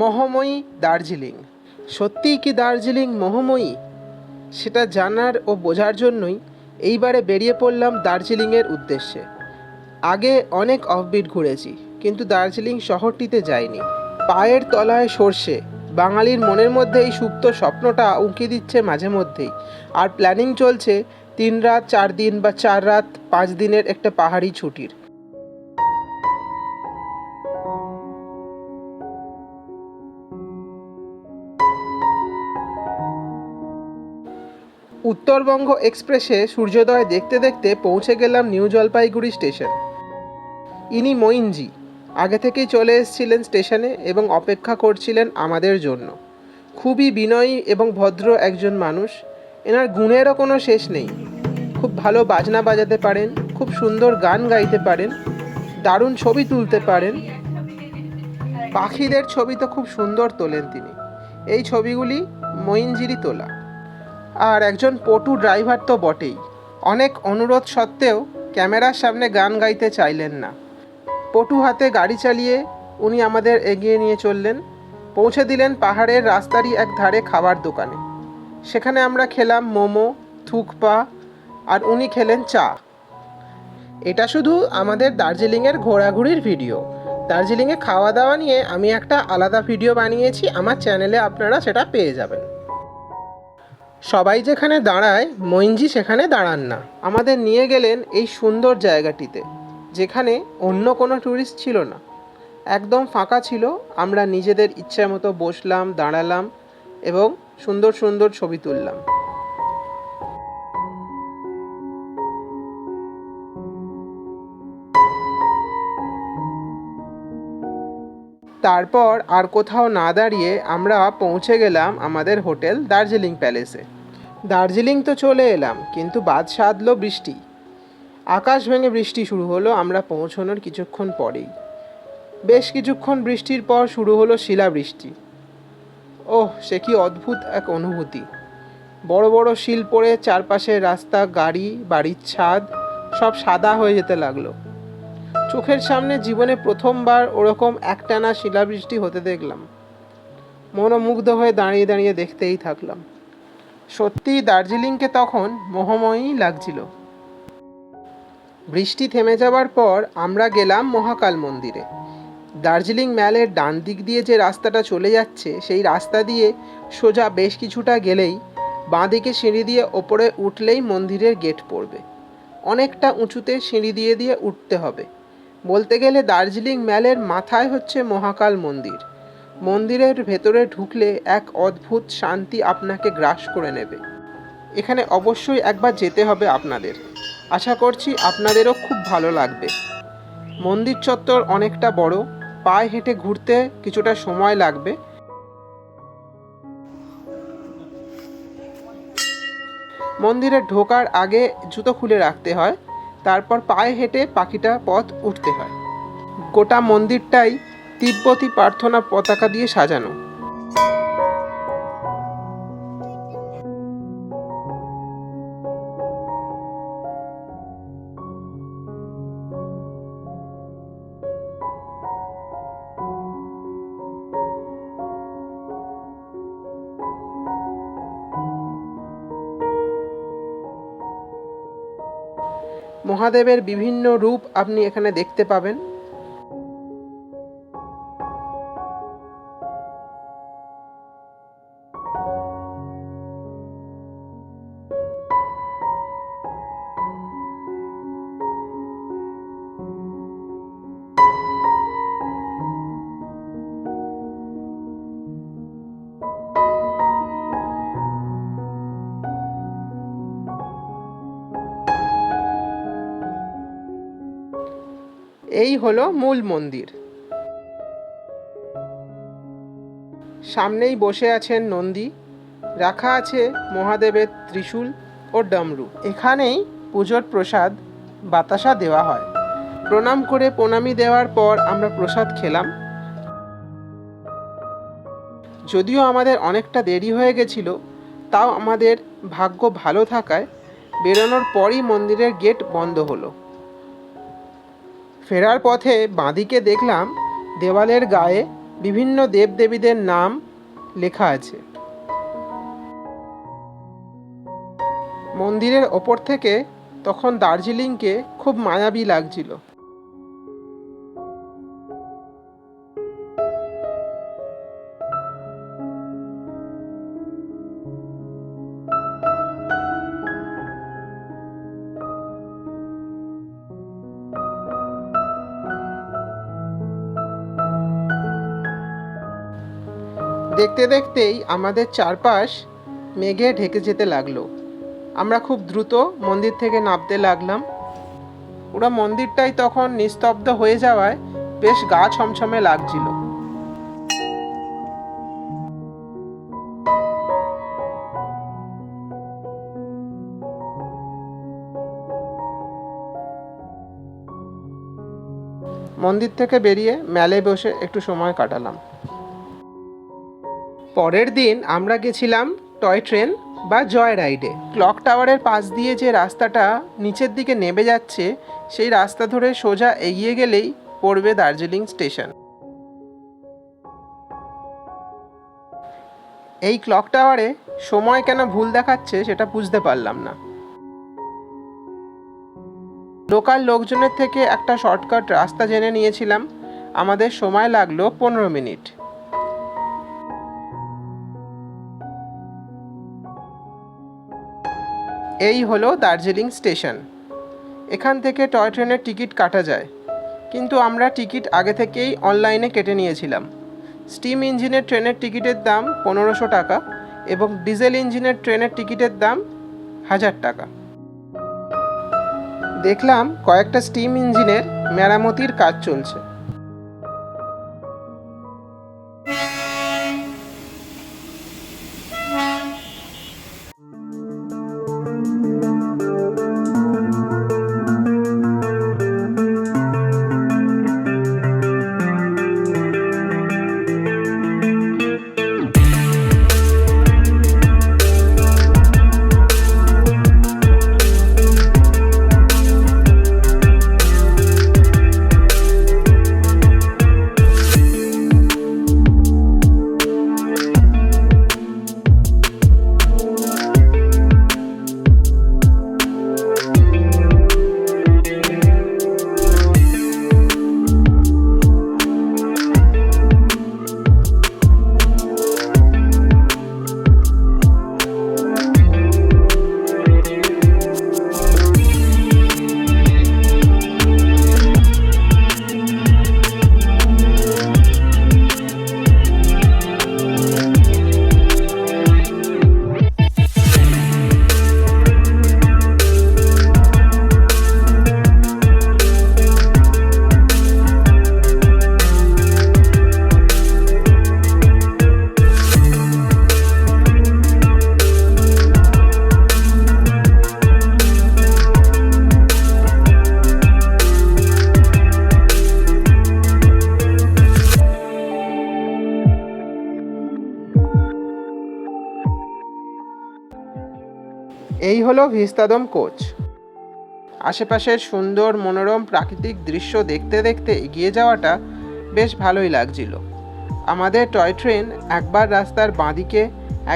মোহময়ী দার্জিলিং। সত্যিই কি দার্জিলিং মোহময়ী? সেটা জানার ও বোঝার জন্যই এইবারে বেরিয়ে পড়লাম দার্জিলিংয়ের উদ্দেশ্যে। আগে অনেক অফবিট ঘুরেছি, কিন্তু দার্জিলিং শহরটিতে যাইনি। পায়ের তলায় সর্ষে, বাঙালির মনের মধ্যে এই সুপ্ত স্বপ্নটা উঁকি দিচ্ছে মাঝে মধ্যেই। আর প্ল্যানিং চলছে তিন রাত, চার দিন বা চার রাত, পাঁচ দিনের একটা পাহাড়ি ছুটির। উত্তরবঙ্গ এক্সপ্রেসে সূর্যোদয় দেখতে দেখতে পৌঁছে গেলাম নিউ জলপাইগুড়ি স্টেশন। ইনি মঈনজি। আগে থেকেই চলে এসেছিলেন স্টেশনে এবং অপেক্ষা করছিলেন আমাদের জন্য। খুবই বিনয়ী এবং ভদ্র একজন মানুষ। এনার গুণেরও কোনো শেষ নেই। খুব ভালো বাজনা বাজাতে পারেন, খুব সুন্দর গান গাইতে পারেন, দারুণ ছবি তুলতে পারেন। পাখিদের ছবি তো খুব সুন্দর তোলেন তিনি। এই ছবিগুলি মঈনজিরই তোলা। আর একজন পটু ড্রাইভার তো বটেই। অনেক অনুরোধ সত্ত্বেও ক্যামেরার সামনে গান গাইতে চাইলেন না। পটু হাতে গাড়ি চালিয়ে উনি আমাদের এগিয়ে নিয়ে চললেন। পৌঁছে দিলেন পাহাড়ের রাস্তারই এক ধারে খাবার দোকানে। সেখানে আমরা খেলাম মোমো, থুকপা আর উনি খেলেন চা। এটা শুধু আমাদের দার্জিলিংয়ের ঘোরাঘুরির ভিডিও। দার্জিলিংয়ে খাওয়া দাওয়া নিয়ে আমি একটা আলাদা ভিডিও বানিয়েছি। আমার চ্যানেলে আপনারা সেটা পেয়ে যাবেন। সবাই যেখানে দাঁড়ায় মঞ্জি সেখানে দাঁড়ান না। আমাদের নিয়ে গেলেন এই সুন্দর জায়গাটিতে, যেখানে অন্য কোনো ট্যুরিস্ট ছিল না। একদম ফাঁকা ছিল, আমরা নিজেদের ইচ্ছে মতো বসলাম, দাঁড়ালাম এবং সুন্দর সুন্দর ছবি তুললাম। তারপর আর কোথাও না দাঁড়িয়ে আমরা পৌঁছে গেলাম আমাদের হোটেল দার্জিলিং প্যালেসে। দার্জিলিং তো চলে এলাম, কিন্তু বাদ সাধলো বৃষ্টি। আকাশ ভেঙে বৃষ্টি শুরু হলো আমরা পৌঁছানোর কিছুক্ষণ পরেই। বেশ কিছুক্ষণ বৃষ্টির পর শুরু হলো শিলাবৃষ্টি। ওহ, সে কি অদ্ভুত এক অনুভূতি। বড় বড় শিল পড়ে চারপাশের রাস্তা, গাড়ি, বাড়ির ছাদ, সব সাদা হয়ে যেতে লাগল। চোখের সামনে জীবনে প্রথমবার ওরকম একটানা শিলাবৃষ্টি হতে দেখলাম। মনোমুগ্ধ হয়ে দাঁড়িয়ে দাঁড়িয়ে দেখতেই থাকলাম। সত্যিই দার্জিলিংকে তখন মোহময়ী লাগছিল। বৃষ্টি থেমে যাওয়ার পর আমরা গেলাম মহাকাল মন্দিরে। দার্জিলিং ম্যালের ডান দিক দিয়ে যে রাস্তাটা চলে যাচ্ছে, সেই রাস্তা দিয়ে সোজা বেশ কিছুটা গেলেই বাঁদিকে সিঁড়ি দিয়ে ওপরে উঠলেই মন্দিরের গেট পড়বে। অনেকটা উঁচুতে সিঁড়ি দিয়ে দিয়ে উঠতে হবে। বলতে গেলে দার্জিলিং ম্যালের মাথায় হচ্ছে মহাকাল মন্দির। মন্দিরের ভেতরে ঢুকলে এক অদ্ভুত শান্তি আপনাকে গ্রাস করে নেবে। এখানে অবশ্যই একবার যেতে হবে আপনাদের। আশা করছি আপনাদেরও খুব ভালো লাগবে। মন্দির চত্বর অনেকটা বড়, পায়ে হেঁটে ঘুরতে কিছুটা সময় লাগবে। মন্দিরে ঢোকার আগে জুতো খুলে রাখতে হয়। তারপর পায়ে হেঁটে পাখিটা পথ উঠতে হয়। গোটা মন্দিরটাই তিব্বতী প্রার্থনা পতাকা দিয়ে সাজানো। মহাদেবের বিভিন্ন রূপ আপনি এখানে দেখতে পাবেন। এই হলো মূল মন্দির। সামনেই বসে আছেন নন্দী, রাখা আছে মহাদেবের ত্রিশূল ও ডমরু। এখানেই পুজোর প্রসাদ বাতাসা দেওয়া হয়। প্রণাম করে প্রণামী দেওয়ার পর আমরা প্রসাদ খেলাম। যদিও আমাদের অনেকটা দেরি হয়ে গেছিল, তাও আমাদের ভাগ্য ভালো থাকায় বেরোনোর পরই মন্দিরের গেট বন্ধ হলো। ফেরার পথে বাঁদিকে দেখলাম দেওয়ালের গায়ে বিভিন্ন দেবদেবীদের নাম লেখা আছে। মন্দিরের ওপর থেকে তখন দার্জিলিংকে খুব মায়াবী লাগছিল। দেখতে দেখতেই আমাদের চারপাশ মেঘে ঢেকে যেতে লাগল। আমরা খুব দ্রুত মন্দির থেকে নামতে লাগলাম। পুরো মন্দিরটাই তখন নিস্তব্ধ হয়ে যাওয়ায় বেশ গা ছমছমে লাগছিল। মন্দির থেকে বেরিয়ে মেলে বসে একটু সময় কাটালাম। পরের দিন আমরা গেছিলাম টয় ট্রেন বা জয় রাইডে। ক্লক টাওয়ারের পাশ দিয়ে যে রাস্তাটা নিচের দিকে নেমে যাচ্ছে, সেই রাস্তা ধরে সোজা এগিয়ে গেলেই পড়বে দার্জিলিং স্টেশন। এই ক্লক টাওয়ারে সময় কেন ভুল দেখাচ্ছে সেটা বুঝতে পারলাম না। লোকাল লোকজনের থেকে একটা শর্টকাট রাস্তা জেনে নিয়েছিলাম। আমাদের সময় লাগল পনেরো মিনিট। এই হলো দার্জিলিং স্টেশন। এখান থেকে টয় ট্রেনের টিকিট কাটা যায়। কিন্তু আমরা টিকিট আগে থেকেই অনলাইনে কেটে নিয়েছিলাম। স্টিম ইঞ্জিনের ট্রেনের টিকিটের দাম পনেরোশো টাকা এবং ডিজেল ইঞ্জিনের ট্রেনের টিকিটের দাম হাজার টাকা। দেখলাম কয়েকটা স্টিম ইঞ্জিনের মেরামতির কাজ চলছে। হলো ভিস্তাদম কোচ। আশেপাশের সুন্দর মনোরম প্রাকৃতিক দৃশ্য দেখতে দেখতে এগিয়ে যাওয়াটা বেশ ভালোই লাগছিল। আমাদের টয় ট্রেন একবার রাস্তার বাঁদিকে,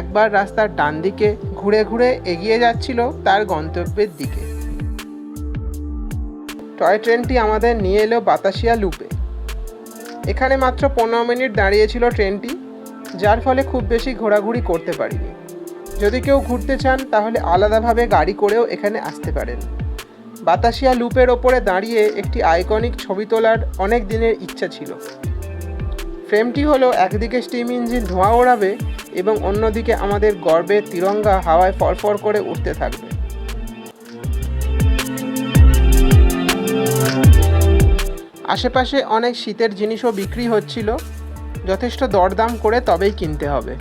একবার রাস্তার ডান দিকে ঘুরে ঘুরে এগিয়ে যাচ্ছিল তার গন্তব্যের দিকে। টয় ট্রেনটি আমাদের নিয়ে এলো বাতাসিয়া লুপে। এখানে মাত্র পনেরো মিনিট দাঁড়িয়েছিল ট্রেনটি, যার ফলে খুব বেশি ঘোরাঘুরি করতে পারিনি। যদি কেউ ঘুরতে চান, তাহলে আলাদাভাবে গাড়ি করেও এখানে আসতে পারেন। বাতাসিয়া লুপের ওপরে দাঁড়িয়ে একটি আইকনিক ছবি তোলার অনেক দিনের ইচ্ছা ছিল। ফ্রেমটি হলো একদিকে স্টিম ইঞ্জিন ধোঁয়া ওড়াবে এবং অন্যদিকে আমাদের গর্বের তিরঙ্গা হাওয়ায় ফরফর করে উঠতে থাকবে। আশেপাশে অনেক শীতের জিনিসও বিক্রি হচ্ছিল। যথেষ্ট দরদাম করে তবেই কিনতে হবে।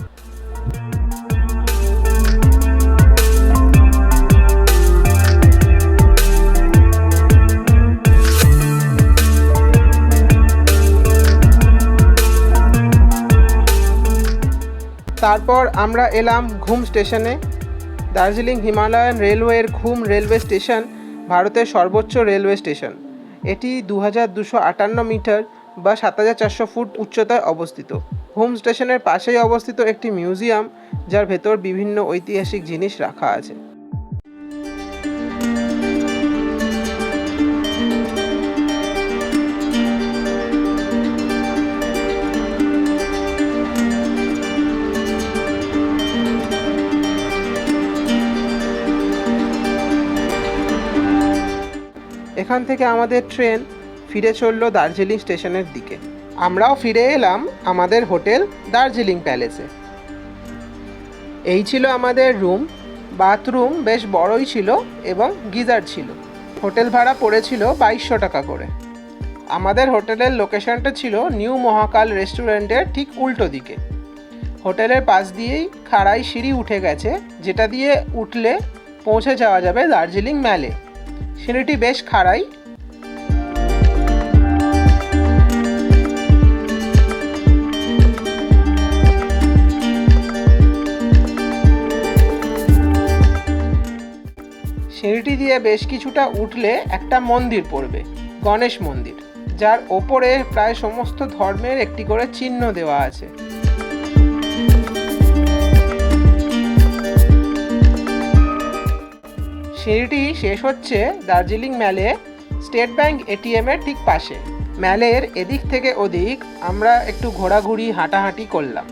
তারপর আমরা এলাম ঘুম স্টেশনে। দার্জিলিং হিমালয়ান রেলওয়ের ঘুম রেলওয়ে স্টেশন, ভারতের সর্বোচ্চ রেলওয়ে স্টেশন। এটি দু হাজার দুশো আটান্ন মিটার বা সাত হাজার চারশো ফুট উচ্চতায় অবস্থিত। হোম স্টেশনের পাশেই অবস্থিত একটি মিউজিয়াম, যার ভেতর বিভিন্ন ঐতিহাসিক জিনিস রাখা আছে। এখান থেকে আমাদের ট্রেন ফিরে চলল দার্জিলিং স্টেশনের দিকে। আমরাও ফিরে এলাম আমাদের হোটেল দার্জিলিং প্যালেসে। এই ছিল আমাদের রুম। বাথরুম বেশ বড়ই ছিল এবং গিজার ছিল। হোটেল ভাড়া পড়েছিল বাইশশো টাকা করে। আমাদের হোটেলের লোকেশনটা ছিল নিউ মহাকাল রেস্টুরেন্টের ঠিক উল্টো দিকে। হোটেলের পাশ দিয়েই খাড়াই সিঁড়ি উঠে গেছে, যেটা দিয়ে উঠলে পৌঁছে যাওয়া যাবে দার্জিলিং ম্যালে। সিঁড়িটি বেশ খাড়াই। সিঁড়িটি দিয়ে বেশ কিছুটা উঠলে একটা মন্দির পড়বে, গণেশ মন্দির, যার ওপরে প্রায় সমস্ত ধর্মের একটি করে চিহ্ন দেওয়া আছে। সিঁড়িটি শেষ হচ্ছে দার্জিলিং ম্যালে স্টেট ব্যাংক এটিএম এর ঠিক পাশে। ম্যালের এদিক থেকে ওদিক আমরা একটু ঘোরাঘুরি, হাঁটাহাঁটি করলাম।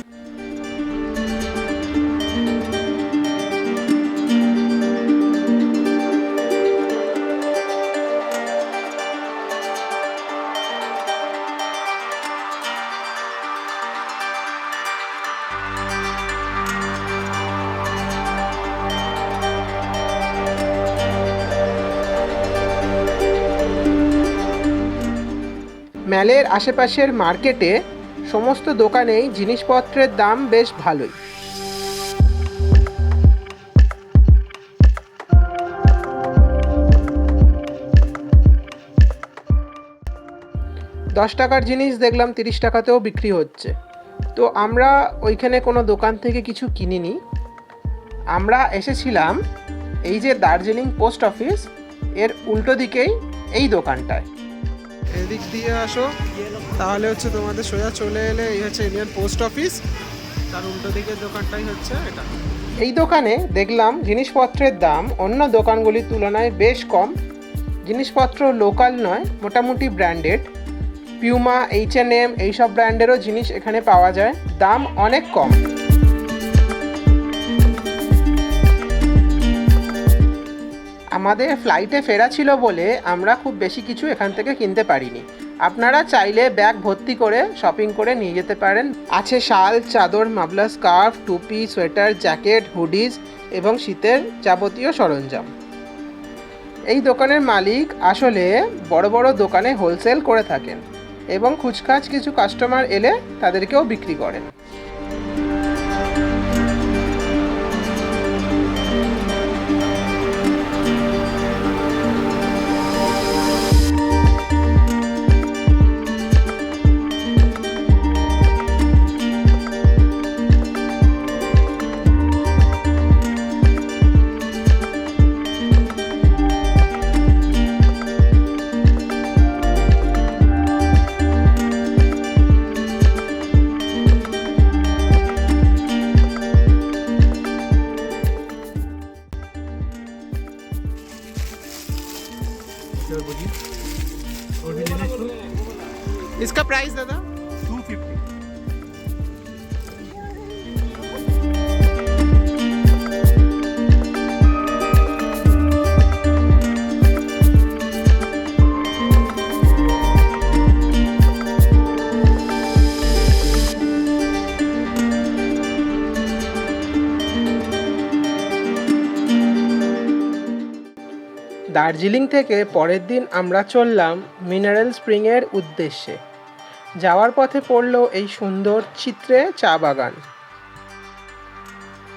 ম্যালের আশেপাশের মার্কেটে সমস্ত দোকানেই জিনিসপত্রের দাম বেশ ভালোই। দশ টাকার জিনিস দেখলাম তিরিশ টাকাতেও বিক্রি হচ্ছে। তো আমরা ওইখানে কোনো দোকান থেকে কিছু কিনিনি। আমরা এসেছিলাম এই যে দার্জিলিং পোস্ট অফিস, এর উল্টো দিকেই এই দোকানটায়। এদিক দিয়ে আসো। তাহলে হচ্ছে তোমাদের সোজা চলে এলে এই হচ্ছে ইন্ডিয়ান পোস্ট অফিস তার উল্টো দিকের দোকানটাই হচ্ছে এটা। এই দোকানে দেখলাম জিনিসপত্রের দাম অন্য দোকানগুলির তুলনায় বেশ কম। জিনিসপত্র লোকাল নয়, মোটামুটি branded. Puma H N M এইসব ব্র্যান্ডেরও জিনিস এখানে পাওয়া যায়। দাম অনেক কম। আমাদের ফ্লাইটে ফেরা ছিল বলে আমরা খুব বেশি কিছু এখান থেকে কিনতে পারিনি। আপনারা চাইলে ব্যাগ ভর্তি করে শপিং করে নিয়ে যেতে পারেন। আছে শাল, চাদর মাবলা স্কার্ফ টুপি সোয়েটার জ্যাকেট হুডিজ এবং শীতের যাবতীয় সরঞ্জাম। এই দোকানের মালিক আসলে বড় বড় দোকানে হোলসেল করে থাকেন এবং খুচখাচ কিছু কাস্টমার এলে তাদেরকেও বিক্রি করেন। দার্জিলিং থেকে পরের দিন আমরা চললাম মিনারেল স্প্রিংয়ের উদ্দেশ্যে। যাওয়ার পথে পড়ল এই সুন্দর চিত্রে চা বাগান।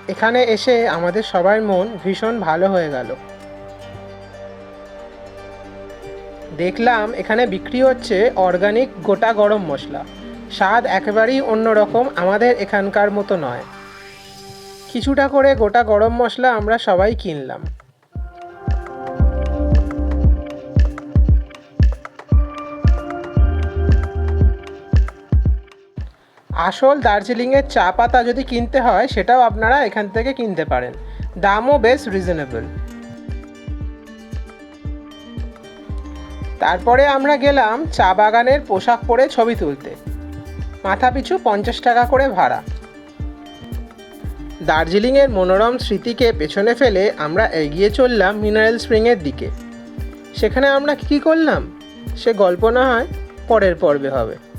এখানে এসে আমাদের সবার মন ভীষণ ভালো হয়ে গেল। দেখলাম এখানে বিক্রি হচ্ছে অর্গানিক গোটা গরম মশলা। স্বাদ একেবারেই অন্যরকম আমাদের এখানকার মতো নয়। কিছুটা করে গোটা গরম মশলা আমরা সবাই কিনলাম। আসল দার্জিলিংয়ের চা পাতা যদি কিনতে হয়, সেটাও আপনারা এখান থেকে কিনতে পারেন। দামও বেশ রিজনেবল তারপরে আমরা গেলাম চা বাগানের পোশাক পরে ছবি তুলতে। মাথা পিছু পঞ্চাশ টাকা করে ভাড়া। দার্জিলিংয়ের মনোরম স্মৃতিকে পেছনে ফেলে আমরা এগিয়ে চললাম মিনারেল স্প্রিংয়ের দিকে। সেখানে আমরা কী কী করলাম? সে গল্প না হয় পরের পর্বে হবে।